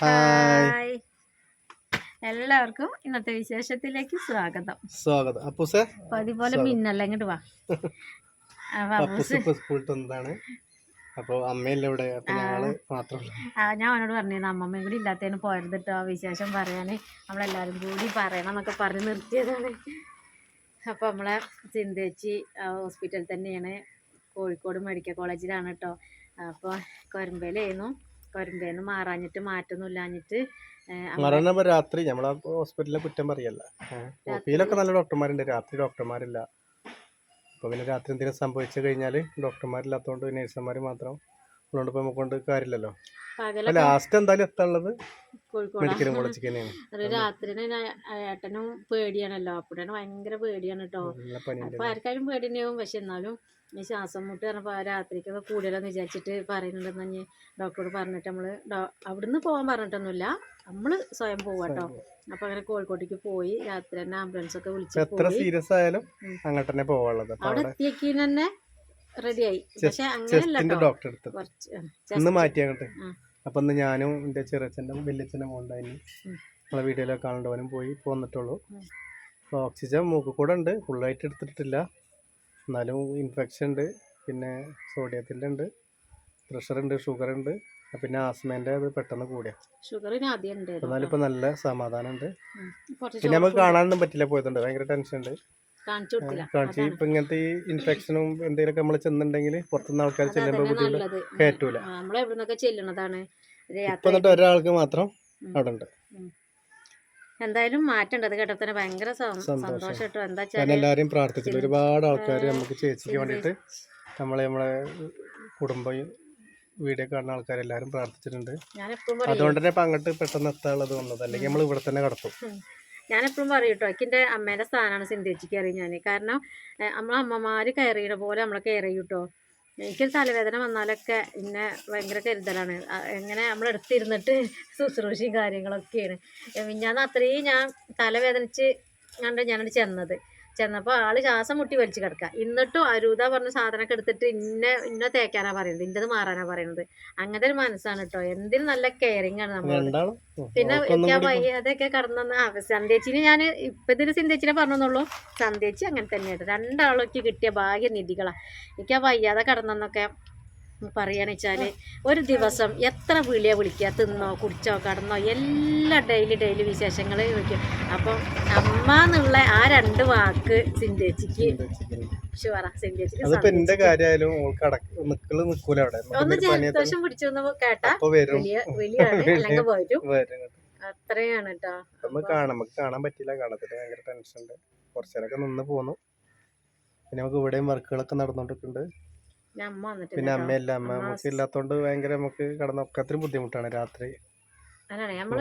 Hi. എല്ലാവർക്കും ഇന്നത്തെ വിശേഷത്തിലേക്ക് സ്വാഗതം. സ്വാഗതം. അപ്പൂസേ? അപ്പൊ അതുപോലെ മിന്നല്ല ഇങ്ങോട്ട് വാ. അപ്പൊ അപ്പൂസ് അപ്പൂസ്. ഇപ്പൊ സ്കൂളിൽ വന്നതാണ് അപ്പൊ അമ്മയല്ല ഇവിടെ? ഞങ്ങൾ മാത്രമല്ല. ഞാൻ അവനോട് പറഞ്ഞിരുന്നു അമ്മമ്മയും കൂടി ഇല്ലാത്തതിന് പോരുത് കേട്ടോ വിശേഷം പറയാന്. നമ്മളെല്ലാരും കൂടി പറയണം എന്നൊക്കെ പറഞ്ഞ് നിർത്തിയതാണ്. അപ്പോൾ നമ്മളെ ചിന്തേച്ചി ഹോസ്പിറ്റലിൽ തന്നെയാണ്. കോഴിക്കോട് മെഡിക്കൽ കോളേജിലാണ് കേട്ടോ അപ്പോൾ കൊരമ്പയിലായിരുന്നു കൊരമ്പേന്ന് മാറാഞ്ഞിട്ട് മാറ്റൊന്നും ഇല്ലാഞ്ഞിട്ട് മരണപ്പോ രാത്രി നമ്മളെ ഹോസ്പിറ്റലിലെ കുറ്റം പറയല്ല. ഒപ്പിയിലൊക്കെ നല്ല ഡോക്ടർമാരുണ്ട്. രാത്രി ഡോക്ടർമാരില്ല. അപ്പൊ പിന്നെ രാത്രി എന്തെങ്കിലും സംഭവിച്ചു കഴിഞ്ഞാൽ ഡോക്ടർമാരില്ലാത്തതുകൊണ്ട് നേഴ്സുമാര് മാത്രം ഉള്ളതുകൊണ്ട് ഇപ്പൊ നമുക്ക് കൊണ്ട് കാര്യമില്ലല്ലോ. ലാസ്റ്റ് എന്തായാലും എത്താനുള്ളത്? അത് രാത്രി ഏട്ടനും പേടിയാണല്ലോ. അപ്പോഴാണ് ഭയങ്കര പേടിയാണ് കേട്ടോ അപ്പൊ ആർക്കാരും പേടി തന്നെയാവും പക്ഷെ എന്നാലും ഈ ശ്വാസം മുട്ട് പറഞ്ഞപ്പോൾ രാത്രിക്കൊക്കെ കൂടുതലെന്ന് വിചാരിച്ചിട്ട് പറയുന്നുണ്ടെന്ന് ഞാൻ ഡോക്ടറോട് പറഞ്ഞിട്ട് നമ്മൾ അവിടുന്ന് പോകാൻ പറഞ്ഞിട്ടൊന്നുമില്ല. നമ്മൾ സ്വയം പോവാട്ടോ അപ്പൊ അങ്ങനെ കോഴിക്കോട്ടേക്ക് പോയി രാത്രി തന്നെ ആംബുലൻസ് ഒക്കെ വിളിച്ചു എത്ര സീരിയസ് ആയാലും. അങ്ങോട്ട് തന്നെ പോവാനുള്ളത്. അവിടെ എത്തിയേക്ക് തന്നെ റെഡിയായി. പക്ഷെ അങ്ങനെയല്ല ഡോക്ടർ കുറച്ച് മാറ്റി അങ്ങോട്ട്. അപ്പൊ ഇന്ന് ഞാനും എന്റെ ചെറിയച്ഛന്റെ വലിയച്ഛന്റെ മോണ്ടായിരുന്നു. നമ്മളെ വീഡിയോയിലൊക്കെ കാണേണ്ടവനും പോയി പോന്നിട്ടുള്ളൂ അപ്പോൾ ഓക്സിജൻ മൂക്ക് കൂടെ ഉണ്ട് ഫുള്ളായിട്ട് എടുത്തിട്ടില്ല എന്നാലും ഇൻഫെക്ഷൻ ഉണ്ട് പിന്നെ സോഡിയത്തിന്റെ ഉണ്ട് പ്രഷർ ഉണ്ട് ഷുഗർ ഉണ്ട്. പിന്നെ ആസ്മേന്റെ അത് പെട്ടെന്ന് കൂടിയ. ഷുഗറിന് ആദ്യം ഉണ്ടായിരുന്നു എന്നാലും ഇപ്പം നല്ല സമാധാനം ഉണ്ട്. പിന്നെ നമുക്ക് കാണാനൊന്നും പറ്റില്ല പോയതുണ്ട് ഭയങ്കര ടെൻഷൻ ഉണ്ട്. കാണിച്ചു കൊടുത്തില്ല കാണിച്ച് ഇപ്പം ഇങ്ങനത്തെ ഈ ഇൻഫെക്ഷനും എന്തെങ്കിലുമൊക്കെ നമ്മൾ ചെന്നുണ്ടെങ്കിൽ പുറത്തുനിന്ന് ആൾക്കാർ ചെല്ലുമ്പോൾ ബുദ്ധിമുട്ട് കയറ്റൂല നമ്മൾ എവിടുന്നൊക്കെ ചെല്ലണതാണ്. ഇപ്പം എന്നിട്ട് ഒരാൾക്ക് മാത്രം അവിടെ ഉണ്ട്. എന്തായാലും മാറ്റണ്ടത് കേട്ടോ തന്നെ ഭയങ്കര സന്തോഷം. കേട്ടോ. എന്താ എല്ലാവരെയും പ്രാർത്ഥിച്ചിട്ടുണ്ട്. ഒരുപാട് ആൾക്കാർ നമുക്ക് ചേച്ചിക്ക് വേണ്ടിയിട്ട് നമ്മളെ നമ്മളെ കുടുംബം വീഡിയോ കാണുന്ന ആൾക്കാരെല്ലാവരും പ്രാർത്ഥിച്ചിട്ടുണ്ട്. അതുകൊണ്ട് തന്നെ ഇപ്പം അങ്ങോട്ട് പെട്ടെന്ന് എത്താനുള്ളത് വന്നത്. അല്ലെങ്കിൽ നമ്മൾ ഇവിടെ തന്നെ കടത്തും. ഞാൻ എപ്പോഴും പറയും കേട്ടോ എനിക്കെന്റെ അമ്മേന്റെ സ്ഥാനമാണ് സിന്ധിച്ചിക്ക് അറിയും ഞാൻ കാരണം നമ്മളെ അമ്മമാർ കയറിയണ പോലെ നമ്മളെ കെയർ ചെയ്യും കേട്ടോ എനിക്കൊരു തലവേദന വന്നാലൊക്കെ എന്നെ ഭയങ്കര കരുതലാണ്. എങ്ങനെ എങ്ങനെ നമ്മളെടുത്തിരുന്നിട്ട് ശുശ്രൂഷയും കാര്യങ്ങളൊക്കെയാണ്. ഞാൻ അത്രയും ഞാൻ തലവേദനിച്ച് കണ്ട് ഞാനത് ചെന്നത്. ചെന്നപ്പോൾ ആൾ ശ്വാസം മുട്ടി വലിച്ചു കിടക്കുക എന്നിട്ടും അരൂത പറഞ്ഞ സാധനമൊക്കെ എടുത്തിട്ട് ഇന്ന ഇന്ന തേക്കാനാ പറയുന്നത്. ഇന്നത് മാറാനാ പറയുന്നത്. അങ്ങനത്തെ ഒരു മനസ്സാണ് കേട്ടോ എന്തിനും നല്ല കെയറിങ് ആണ് നമ്മൾ പിന്നെ കൂടി വയ്യാതെയൊക്കെ കടന്നു ആ ഞാൻ ഇപ്പൊ ഇതിൽ സന്ധ്യേച്ചിനെ പറഞ്ഞെന്നുള്ളൂ. സന്ധ്യേച്ചി അങ്ങനെ തന്നെയാണ് രണ്ടാളൊക്കെ കിട്ടിയ ഭാഗ്യനിധികളാ. എനിക്ക് ആ വയ്യാതെ കടന്നെന്നൊക്കെ പറയാന്ന് വെച്ചാൽ ഒരു ദിവസം എത്ര വിളിയെ വിളിക്കുക? തിന്നോ കുടിച്ചോ കടന്നോ? എല്ലാ ഡെയിലി ഡെയിലി വിശേഷങ്ങൾ വിളിക്കും അപ്പം അമ്മ എന്നുള്ള ആ രണ്ട് വാക്ക് സിന്ധേച്ചിക്ക് എന്റെ കാര്യമായാലും ഓൾക്ക് അടക്ക നിക്കൽ നിക്കൂല അവിടെ. നമുക്ക് ഒന്ന് എന്തൊരു പണിയാ ജലദോഷം പിടിച്ചു കേട്ടാ. വലിയ വലിയാണ്. അല്ലെങ്കിൽ വരും. അത്രയാണ് കേട്ടോ. നമുക്ക് കാണാം. നമുക്ക് കാണാൻ പറ്റില്ല. കാണത്തില്ല ഭയങ്കര ടെൻഷൻ ഉണ്ട്. കുറച്ചേരൊക്കെ നിന്ന് പോന്നു. പിന്നെ നമുക്ക് ഇവിടെയും വർക്കുകളൊക്കെ വന്നിട്ടുണ്ട് പിന്നെ. അമ്മയല്ല അമ്മ അമ്മ നമുക്ക് ഇല്ലാത്തോണ്ട് ഭയങ്കര നമുക്ക് കടന്നൊക്കത്തിനും ബുദ്ധിമുട്ടാണ് രാത്രി അതാണ്. നമ്മൾ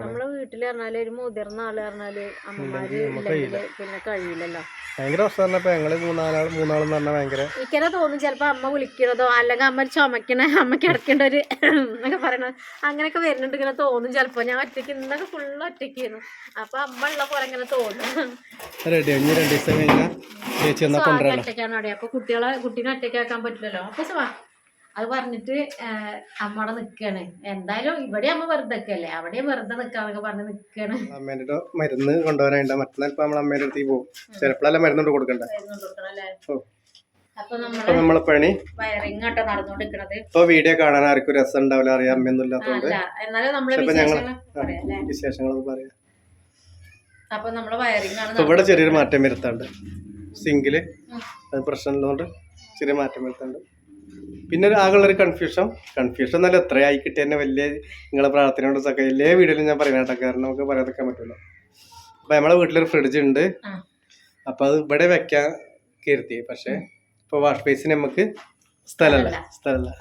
നമ്മളെ വീട്ടിൽ പറഞ്ഞാൽ ഒരു മുതിർന്ന ആൾ പറഞ്ഞാൽ അമ്മമാര് പിന്നെ കഴിയില്ലല്ലോ ഭയങ്കര പ്രശ്നം പറഞ്ഞപ്പോ ഞങ്ങൾ മൂന്നാലാൾ മൂന്നാളെന്ന് പറഞ്ഞാൽ ഭയങ്കര എനിക്കെന്നെ തോന്നും ചിലപ്പോ അമ്മ വിളിക്കണതോ അല്ലെങ്കിൽ അമ്മ ചുമക്കണ അമ്മ കിടക്കേണ്ട ഒരു എന്നൊക്കെ പറയണത് അങ്ങനെയൊക്കെ വരുന്നുണ്ട് ഇങ്ങനെ തോന്നും ചിലപ്പോ. ഞാൻ ഒറ്റയ്ക്ക് ഇന്നൊക്കെ ഫുള്ള് ഒറ്റയ്ക്കായിരുന്നു അപ്പൊ അമ്മ ഉള്ള പോലെ ഇങ്ങനെ തോന്നും ഒറ്റയ്ക്കാണ് അവിടെ. അപ്പൊ കുട്ടികളെ കുട്ടീനെ ഒറ്റയ്ക്കാക്കാൻ പറ്റില്ലല്ലോ. അപ്പൊ അത് പറഞ്ഞിട്ട് അമ്മ അവിടെ നിക്കാണ്. എന്തായാലും ഇവിടെ അമ്മ വെറുതെ നിക്കല്ലേ? അവിടെ വെറുതെ നിക്കാന്നൊക്കെ പറഞ്ഞ് നിക്കാണ്. അമ്മേന്റെ മരുന്ന് കൊണ്ടുവരാനുണ്ട് മറ്റന്നാൾ ഇപ്പൊ നമ്മൾ അമ്മേന്റെ അടുത്തേക്ക് പോകും. ചിലപ്പോഴല്ല മരുന്ന് കൊണ്ട് കൊടുക്കണ്ട അല്ലേ. അപ്പൊ നമ്മൾ പണി വയറിങ് ആട്ടോ നടന്നുകൊണ്ടിരിക്കണത്. ഇപ്പൊ വീഡിയോ കാണാൻ ആർക്കും രസം ഉണ്ടാവില്ല അറിയാം അമ്മയൊന്നുമില്ലാത്തോണ്ട് അല്ല എന്നാലും നമ്മളെ അല്ലേ? വിശേഷങ്ങളൊക്കെ പറയാം. അപ്പൊ നമ്മളെ വയറിങ് ആണ് ഇവിടെ ചെറിയൊരു മാറ്റം വരുത്താണ്ട്. സിങ്കിൽ. പ്രശ്നമുള്ളതുകൊണ്ട് ചെറിയ മാറ്റം വരുത്താണ്ട്. പിന്നെ ഒരു ആകെയുള്ളൊരു കൺഫ്യൂഷൻ കൺഫ്യൂഷൻ എന്നല്ല എത്ര കിട്ടിയ തന്നെ വലിയ നിങ്ങളെ പ്രാർത്ഥനയോട് സൊക്കെ എല്ലാ വീഡിയോയിലും ഞാൻ പറയുന്ന കേട്ടോ കാരണം നമുക്ക് പറയാതൊക്കെ പറ്റില്ല അപ്പൊ നമ്മളെ വീട്ടിലൊരു ഫ്രിഡ്ജ് ഉണ്ട്. അപ്പൊ അത് ഇവിടെ വെക്കാൻ കരുതി. പക്ഷെ ഇപ്പൊ വാഷ് ബേസിന് നമുക്ക് സ്ഥലമല്ല. സ്ഥലമല്ല.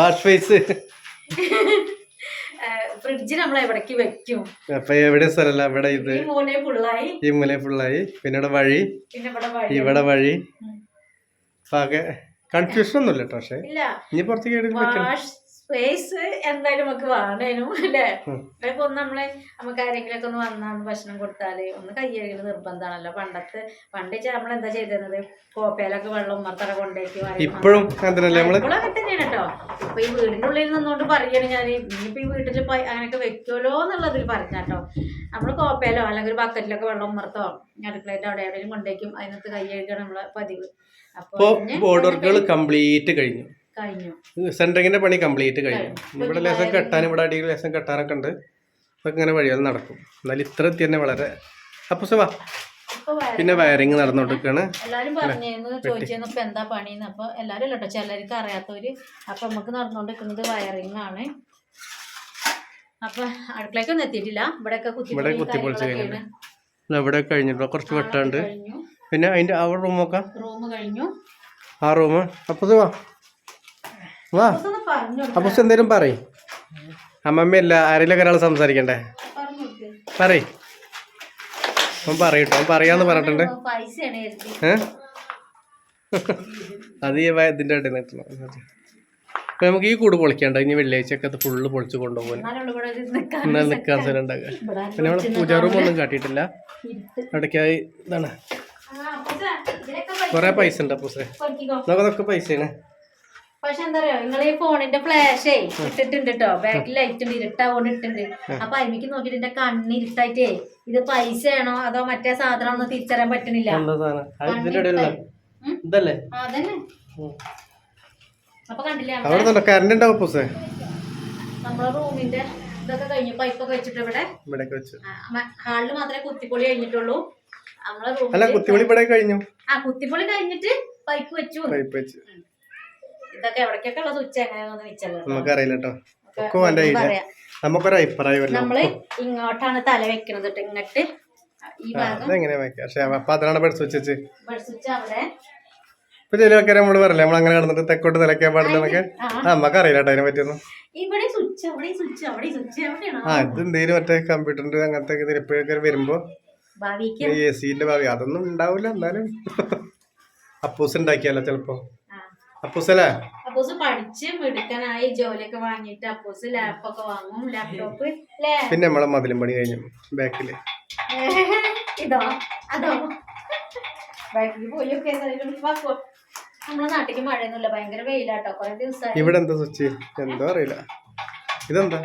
വാഷ് ബേസ് ഫ്രിഡ്ജ് നമ്മൾ എവിടേക്ക് വെക്കും? അപ്പൊ എവിടെ സ്ഥലമല്ല ഇവിടെ ഇത്. ഈ മൂലേ ഫുള്ളായി പിന്നെ ഇവിടെ വഴി. ഇവിടെ വഴി. കൺഫ്യൂഷൻ ഒന്നുമില്ല കേട്ടോ പക്ഷേ. ഇനി പുറത്തേക്ക് വാഷ് സ്പേസ് എന്തായാലും നമുക്ക് വേണേനും അല്ലേ. ഇപ്പൊ ഒന്ന് നമ്മൾ നമുക്ക് ആരെങ്കിലൊക്കെ ഒന്ന് വന്നാണ് ഭക്ഷണം കൊടുത്താൽ ഒന്ന് കയ്യഴികൾ നിർബന്ധമാണല്ലോ പണ്ടത്തെ പണ്ട് നമ്മൾ എന്താ ചെയ്തിരുന്നത്? കോപ്പയിലൊക്കെ വെള്ളം ഉമ്മത്തറ കൊണ്ടേക്ക് ഇപ്പോഴും അങ്ങനെ തന്നെയാണ് കേട്ടോ. ഇപ്പൊ ഈ വീടിന്റെ ഉള്ളിൽ നിന്നുകൊണ്ട് പറയാണ് ഞാൻ ഇനിയിപ്പോ ഈ വീട്ടിൽ അങ്ങനെയൊക്കെ വെക്കുമല്ലോ എന്നുള്ളതിൽ പറഞ്ഞാട്ടോ നമ്മൾ കോപ്പയിലോ അല്ലെങ്കിൽ ഒരു ബക്കറ്റിലൊക്കെ വെള്ളം ഉമ്മർത്തോ അടുക്കളയിട്ട് അവിടെ എവിടെയും കൊണ്ടേക്കും അതിനകത്ത് കൈ കഴുകണം നമ്മളെ പതിവ്. അപ്പൊ ബോർഡ് വർക്കുകൾ കംപ്ലീറ്റ് കഴിഞ്ഞു. കഴിഞ്ഞു. സെന്ററിങ്ങിന്റെ പണി കംപ്ലീറ്റ് കഴിഞ്ഞു. ഇവിടെ ലേസം കെട്ടാൻ ഇവിടെ അടിയിൽ ലേസം കെട്ടാനൊക്കെ ഉണ്ട്. അതൊക്കെ ഇങ്ങനെ വഴിയത് നടക്കും. എന്നാലും ഇത്ര എത്തി തന്നെ വളരെ അപ്പൊ സുവാ പിന്നെ വയറിംഗ് വയറിങ് നടന്നോണ്ടിരിക്കാണ് എല്ലാരും പറഞ്ഞിരുന്നു ചോദിച്ചിരുന്നു ഇപ്പൊ എന്താ പണിന്ന്. അപ്പൊ എല്ലാരും ഇല്ലട്ടോ ചിലർക്ക് അറിയാത്തവര്. അപ്പൊ നമുക്ക് നടന്നുകൊണ്ടിരിക്കുന്നത് വയറിംഗ് ആണ് അപ്പൊ അടുക്കളയ്ക്കൊന്നും എത്തിയിട്ടില്ല. ഇവിടെയൊക്കെ ഇവിടെ കുത്തിപ്പൊളിച്ച് കഴിഞ്ഞു ഇവിടെ കഴിഞ്ഞിട്ടോ കുറച്ച് വെട്ടാണ്ട്. പിന്നെ അതിന്റെ ആ റൂമൊക്കെ? റൂം കഴിഞ്ഞു. ആ റൂം അപ്പൊ സുവാ വാ. അപ്പൊ എന്തേലും പറ അമ്മമ്മയല്ല ആരെങ്കിലും ഒരാൾ സംസാരിക്കണ്ടേ. പറയ്. അവൻ പറയട്ടോ അവൻ പറയാന്ന് പറഞ്ഞിട്ടുണ്ട്. പൈസയാണ് കരുതി. ഏ? അത് ഇതിന്റെ ഇടയിൽ നിൽക്കണം അപ്പൊ നമുക്ക് ഈ കൂട് പൊളിക്കണ്ട? ഇനി വെള്ളിയാഴ്ച ഒക്കെ അത് ഫുള്ള് പൊളിച്ച് കൊണ്ടുപോകാൻ. എന്നാൽ നിൽക്കാൻ സ്ഥലം ഉണ്ടാക്കുക. പിന്നെ നമ്മൾ പൂജാ റൂം ഒന്നും കാട്ടിയിട്ടില്ല. ഇടയ്ക്കായി ഇതാണ്. കൊറേ പൈസ ഉണ്ട് അപ്പൂസേ പൊക്കിക്കോ. നമുക്ക് അതൊക്കെ പൈസയാണ്. പക്ഷെ എന്താ പറയാ നിങ്ങൾ ഈ ഫോണിന്റെ ഫ്ലാഷേ ഇട്ടിട്ടുണ്ട് കേട്ടോ ബാക്കിൽ ലൈറ്റ് ഉണ്ട് ഇരുട്ടാകൊണ്ട് ഇട്ടുണ്ട് അപ്പൊ അതിലേക്ക് നോക്കിട്ട് എന്റെ കണ്ണ് ഇരുട്ടായിട്ടേ ഇത് ആണോ അതോ മറ്റേ സാധനം ഒന്നും തിരിച്ചറിയാൻ പറ്റണില്ല? അതന്നെ. അപ്പൊ കണ്ടില്ലേ നമ്മളെ റൂമിന്റെ ഇതൊക്കെ കഴിഞ്ഞു പൈപ്പൊക്കെ വെച്ചിട്ട് ഇവിടെ. ഹാളിൽ മാത്രമേ കുത്തിപ്പൊളി കഴിഞ്ഞിട്ടുള്ളൂ. നമ്മളെ റൂമിൽ കുത്തിപ്പൊളി കഴിഞ്ഞു. ആ കുത്തിപ്പൊളി കഴിഞ്ഞിട്ട് പൈപ്പ് വെച്ചു. പൈപ്പ് വെച്ച്. ഇതൊക്കെ എവിടേക്കൊക്കെ ഉള്ളത് സ്വിച്ച് എങ്ങനെയാണെന്ന് വെച്ചല്ലോ കേട്ടോ. നമുക്കൊരു നമ്മൾ ഇങ്ങോട്ടാണ് തല വെക്കണത് ഇങ്ങട്ട്. ഇപ്പൊ ചില ആൾക്കാരെ നമ്മൾ പറയില്ലേ നമ്മൾ അങ്ങനെ കിടന്നിട്ട് തെക്കോട്ട് തിലക്കാൻ നമുക്ക് അറിയില്ല അതിനെ പറ്റിയൊന്നും. ആ ഇത് എന്തേലും മറ്റേ കമ്പ്യൂട്ടറിന്റെ അങ്ങനത്തെ വരുമ്പോ എ സിന്റെ ഭാവി. അതൊന്നും ഉണ്ടാവില്ല എന്നാലും. അപ്പൂസ് ഉണ്ടാക്കിയല്ലോ ചെലപ്പോ. അപ്പൂസല്ലേ? അപ്പൂസ് പഠിച്ച് മിടുക്കനായി ജോലിയൊക്കെ വാങ്ങിയിട്ട് അപ്പൂസ് ലാപ്പൊക്കെ വാങ്ങും ലാപ്ടോപ്പ് പിന്നെ നമ്മളെ മതിലും പണി കഴിഞ്ഞു ബാക്കിൽ. ഇതോ? അതോ? ബാക്കിൽ പോയൊക്കെ നമ്മളെ നാട്ടിക്ക് മഴയൊന്നുമില്ല ഭയങ്കര വെയിലാട്ടോ കുറെ ദിവസമായി ഇവിടെ എന്താ സ്വിച്ച് എന്തോ അറിയില്ല. ഇതെന്താ?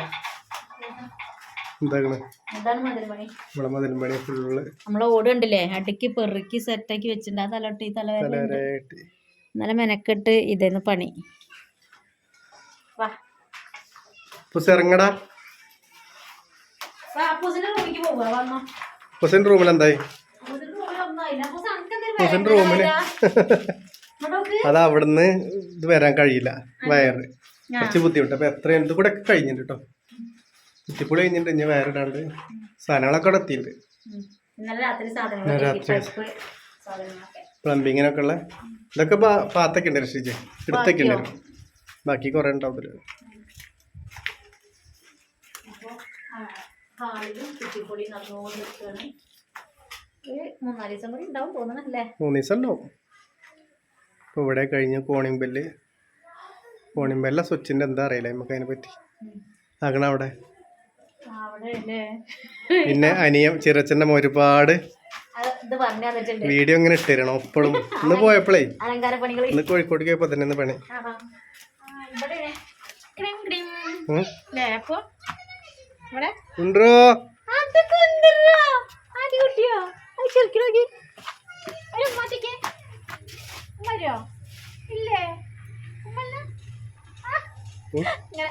നമ്മളെ ഓട് കണ്ടില്ലേ? അടുക്കി പെറുക്കി സെറ്റാക്കി വെച്ചിട്ടുണ്ട്. ആ തലോട്ട് ഈ തലവേദന ഇന്നലെ മെനക്കെട്ട് ഇതെന്ന് പണി. റൂമിൽ എന്തായി? റൂമിൽ അത് അവിടുന്ന് ഇത് വരാൻ കഴിയില്ല വയറ്. കുറച്ച് ബുദ്ധിമുട്ട്. അപ്പൊ എത്രയും ഇത് കൂടെ കഴിഞ്ഞിട്ട് കഴിഞ്ഞിട്ടുണ്ട് കേട്ടോ കുത്തിപ്പൊളി കഴിഞ്ഞിട്ട് ഇനി വയറിടാണ്ട് സാധനങ്ങളൊക്കെ അവിടെ എത്തിയിട്ടുണ്ട്. രാത്രി പ്ലംബിങ്ങിനൊക്കെ ഉള്ള ഇതൊക്കെ പാത്തൊക്കെ ഉണ്ട് രക്ഷിച്ച് എടുത്തൊക്കെ ഉണ്ട് ബാക്കി കുറെ ഉണ്ടാവും മൂന്നാൽ ദിവസം കൂടി തോന്നണല്ലേ? മൂന്ന് ദിവസം ഉണ്ടാവും. ഇപ്പൊ ഇവിടെ കഴിഞ്ഞ കോണിംഗ് ബെല്ല് കോണിംഗ് ബെല്ല സ്വിച്ചിന്റെ എന്താ അറിയില്ല നമുക്ക് അതിനെ പറ്റി. ആകണ അവിടെ? അവിടെ അല്ലേ പിന്നെ അനിയം ചിറച്ചന്റെ ഒരുപാട് ഇത് പറഞ്ഞു തന്നിട്ടുണ്ട്. വീഡിയോ ഇങ്ങനെ ഇട്ടിരണോ ഇപ്പോഴും ഇന്ന് പോയപ്പോഴേ അലങ്കാര പണികൾ ഇന്ന് കോഴിക്കോട് പോയപ്പോ തന്നെ പണി. ഉണ്ടോ അതൊക്കെ ഉണ്ടല്ലോ ആദ്യ കുട്ടിയോ അത് ചെറുക്കി നോക്കി ഒരു ഉമ്മാറ്റിക്ക് വരുമോ ഇല്ലേ ഉമ്മല്ല ആ, ഉം. ഇങ്ങനെ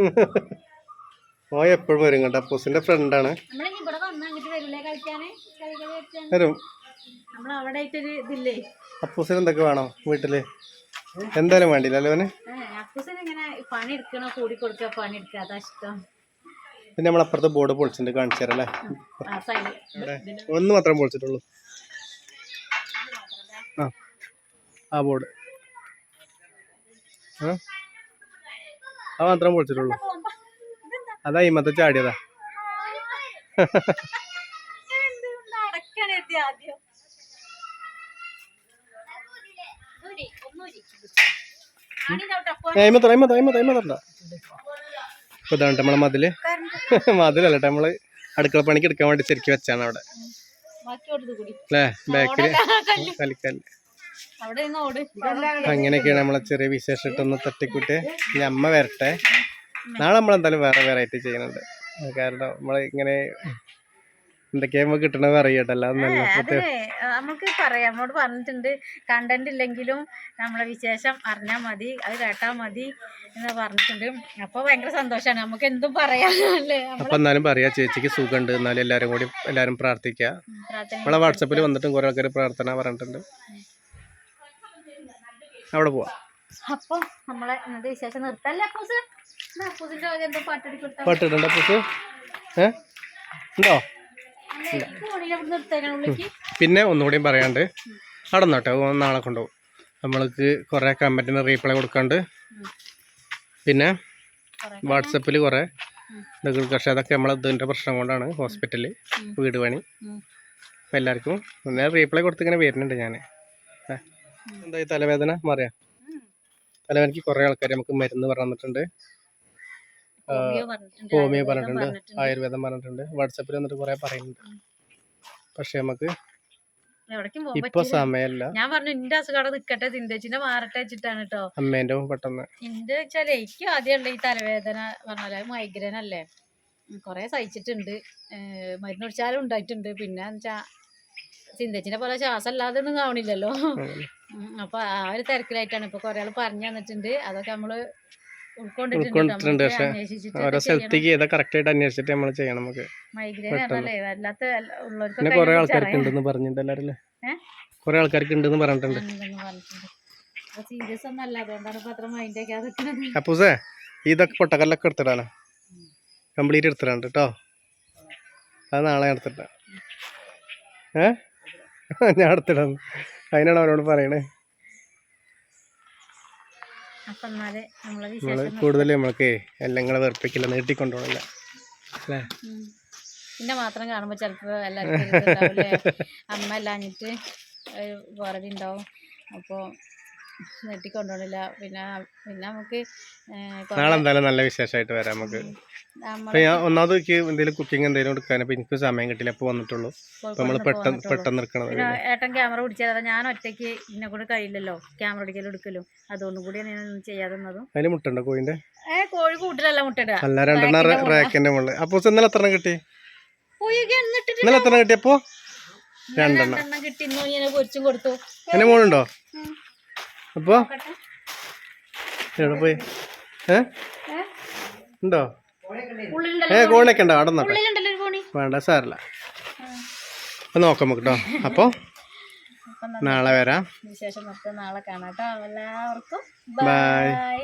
ഓ എപ്പോഴും വരും കേട്ടോ അപ്പൂസിന്റെ ഫ്രണ്ടാണ് വരും. അപ്പൂസിന് എന്തൊക്കെ വേണോ വീട്ടിൽ? എന്തായാലും വേണ്ടില്ല അല്ലേ അവന്? പിന്നെ നമ്മളപ്പുറത്ത് ബോർഡ് പൊളിച്ചിട്ടുണ്ട് കാണിച്ചു തരാം അല്ലേ? ഒന്ന് മാത്രം പൊളിച്ചിട്ടുള്ളൂ. ആ ആ ബോർഡ് ആ. ആ മാത്രം പൊളിച്ചിട്ടുള്ളൂ. അതാ ഇമ്മത്തെ ചാടിയതാ. ഇപ്പൊ ഇതാണ് നമ്മളെ മതിൽ. മതിലല്ല നമ്മൾ അടുക്കള പണിക്ക് എടുക്കാൻ വേണ്ടി ശരിക്കും വെച്ചാണ് അവിടെ. അല്ലേ? ബാക്കിൽ. കളിക്കൽ അങ്ങനെയൊക്കെയാണ് നമ്മളെ ചെറിയ വിശേഷം ഇട്ടൊന്ന് തട്ടിക്കൂട്ട്. ഇനി അമ്മ വരട്ടെ. നാളെ നമ്മളെന്തായാലും വേറെ വെറൈറ്റി ചെയ്യുന്നുണ്ട്. കാരണം നമ്മൾ ഇങ്ങനെ എന്തൊക്കെയാ നമുക്ക് കിട്ടണത് അറിയട്ടല്ല നമുക്ക് പറയാം. നമ്മോട് പറഞ്ഞിട്ടുണ്ട് കണ്ടന്റ് ഇല്ലെങ്കിലും നമ്മളെ വിശേഷം അറിഞ്ഞാൽ മതി അത് കേട്ടാൽ മതി എന്ന് പറഞ്ഞിട്ടുണ്ട്. അപ്പോൾ ഭയങ്കര സന്തോഷമാണ് നമുക്ക് എന്തും പറയാം. അല്ലേ? അപ്പൊ എന്നാലും പറയാ ചേച്ചിക്ക് സുഖമുണ്ട് എന്നാലും എല്ലാരും കൂടി എല്ലാരും പ്രാർത്ഥിക്കുക നമ്മളെ വാട്സപ്പിൽ വന്നിട്ടും കുറെ ആൾക്കാർ പ്രാർത്ഥന പറഞ്ഞിട്ടുണ്ട്. അവിടെ പോവാം. അപ്പൊ നമ്മളെ ഇന്നത്തെ വിശേഷം നിർത്തല്ലേ അപ്പൂസ്? അപ്പൂസിന്റെ എന്തോ പാട്ടിട്ടുണ്ട് അപ്പൂസ്. ഏ? ഉണ്ടോ? പിന്നെ ഒന്നുകൂടിയും പറയാണ്ട് അവിടെ നോട്ടെ നാളെ കൊണ്ടുപോകും. നമ്മൾക്ക് കുറേ കമന്റിന് റീപ്ലൈ കൊടുക്കാണ്ട്. പിന്നെ വാട്സപ്പിൽ കുറേ ഇതൊക്കെ പക്ഷേ അതൊക്കെ നമ്മളെ ഇതിന്റെ പ്രശ്നം കൊണ്ടാണ് ഹോസ്പിറ്റലിൽ വീട് പണി. അപ്പം എല്ലാവർക്കും റീപ്ലൈ കൊടുത്തിങ്ങനെ വരുന്നുണ്ട് ഞാൻ എന്താ ഈ തലവേദന? മാറിയാ? തലവേദനയ്ക്ക് കുറെ ആൾക്കാർ നമുക്ക് മരുന്ന് പറഞ്ഞിട്ടുണ്ട്. ഹോമിയോ പറഞ്ഞിട്ടുണ്ട് ആയുർവേദം പറഞ്ഞിട്ടുണ്ട് വാട്സപ്പിൽ വന്നിട്ട് കുറെ പറയുന്നുണ്ട്. പക്ഷെ നമുക്ക് ഇപ്പൊ സമയല്ല ഞാൻ പറഞ്ഞു എന്റെ അസുഖം നിക്കട്ടെ ചിന്തച്ചിന്റെ മാറട്ടെ വെച്ചിട്ടാണ് കേട്ടോ അമ്മേന്റെ പെട്ടെന്ന്. എന്റെ വെച്ചാലേ എനിക്ക് ആദ്യം ഉണ്ട് ഈ തലവേദന പറഞ്ഞാൽ മൈഗ്രൈൻ അല്ലേ? കൊറേ സഹിച്ചിട്ടുണ്ട്. മരുന്ന് കുടിച്ചാലും ഉണ്ടായിട്ടുണ്ട്. പിന്നെ ചിന്തച്ചിന്റെ ചിന്തച്ചിനെ പോലെ ശ്വാസം അല്ലാതെ ഒന്നും കാവണില്ലല്ലോ ഉം, അപ്പൊ ആ ഒരു തിരക്കിലായിട്ടാണ് ഇപ്പൊ കൊറേ ആൾ പറഞ്ഞു തന്നിട്ടുണ്ട്. അതൊക്കെ നമ്മൾ ഉൾക്കൊണ്ടിട്ടുണ്ട്. ഓരോ സ്ഥലത്തേക്ക് ഏതാ കറക്റ്റ് ആയിട്ട് അന്വേഷിച്ചിട്ട് നമ്മൾ ചെയ്യണം നമുക്ക്. പിന്നെ കുറെ ആൾക്കാർക്ക് ഉണ്ടെന്ന് പറഞ്ഞിട്ടുണ്ട് എല്ലാവരും കുറെ ആൾക്കാർക്ക് ഉണ്ടെന്ന് പറഞ്ഞിട്ടുണ്ട്. അപ്പൂസേ ഇതൊക്കെ പൊട്ടക്കല്ലൊക്കെ എടുത്തിടാനോ കംപ്ലീറ്റ് എടുത്തിടാണ്ട് കേട്ടോ അത് നാളെ എടുത്തിട്ടാ. ഏ? ഞാൻ എടുത്തിടാന്ന് അതിനാണ് അവരോട് പറയണേ. നമ്മളെ കൂടുതൽ നമ്മൾക്ക് എല്ലാം വെറുപ്പിക്കില്ല നീട്ടിക്കൊണ്ടോണില്ല അല്ലേ? പിന്നെ മാത്രം കാണുമ്പോ ചിലപ്പോ എല്ലാവർക്കും അമ്മ അല്ലാഞ്ഞിട്ട് ഉണ്ടാവും പുറകുണ്ടാവും അപ്പൊ നീട്ടിക്കൊണ്ടുപോണില്ല പിന്നെ പിന്നെ നമുക്ക് നാളെ എന്തായാലും നല്ല വിശേഷമായിട്ട് വരാം നമുക്ക്. അപ്പൊ ഞാൻ ഒന്നാമത് എനിക്ക് എന്തെങ്കിലും കുക്കിംഗ് എന്തെങ്കിലും എടുക്കാൻ അപ്പൊ എനിക്ക് സമയം കിട്ടില്ല അപ്പൊ വന്നിട്ടുള്ളൂ. അപ്പൊ നമ്മൾ പെട്ടെന്ന് പെട്ടെന്ന് എടുക്കണം ഏട്ടൻ ക്യാമറ പിടിച്ചാൽ ഞാൻ ഒറ്റയ്ക്ക് ഇതിനെ കൂടെ കഴിയില്ലല്ലോ. ക്യാമറ പിടിക്കലും എടുക്കലും. അതുകൊണ്ട് കൂടി ഞാൻ ചെയ്യാതെന്നതും അതിന് മുട്ടുണ്ടോ കോയിന്റെ ഏ കോഴി കൂട്ടിലല്ല മുട്ടയിടുക. അല്ല രണ്ടെണ്ണം റാക്കിന്റെ മുകളിൽ. അപ്പൊ ഇന്നലെ എത്ര കിട്ടി? ഇന്നലെ എത്ര കിട്ടിയപ്പോ? രണ്ടെണ്ണം. കിട്ടി. ഇന്നോ പൊരിച്ചും കൊടുത്തു. എന്റെ മോളുണ്ടോ ഉം. അപ്പൊ? നോക്കട്ടെ. എവിടെ പോയി ഏ? ഉണ്ടോ? ഏ കോണൊക്കെ ഉണ്ടോ. അവിടെ കോണി വേണ്ട സാറില്ല അപ്പൊ നോക്കാം നമുക്ക് കേട്ടോ അപ്പൊ നാളെ വരാം. വിശേഷം നമുക്ക് നാളെ കാണാം കേട്ടോ എല്ലാവർക്കും. ബൈ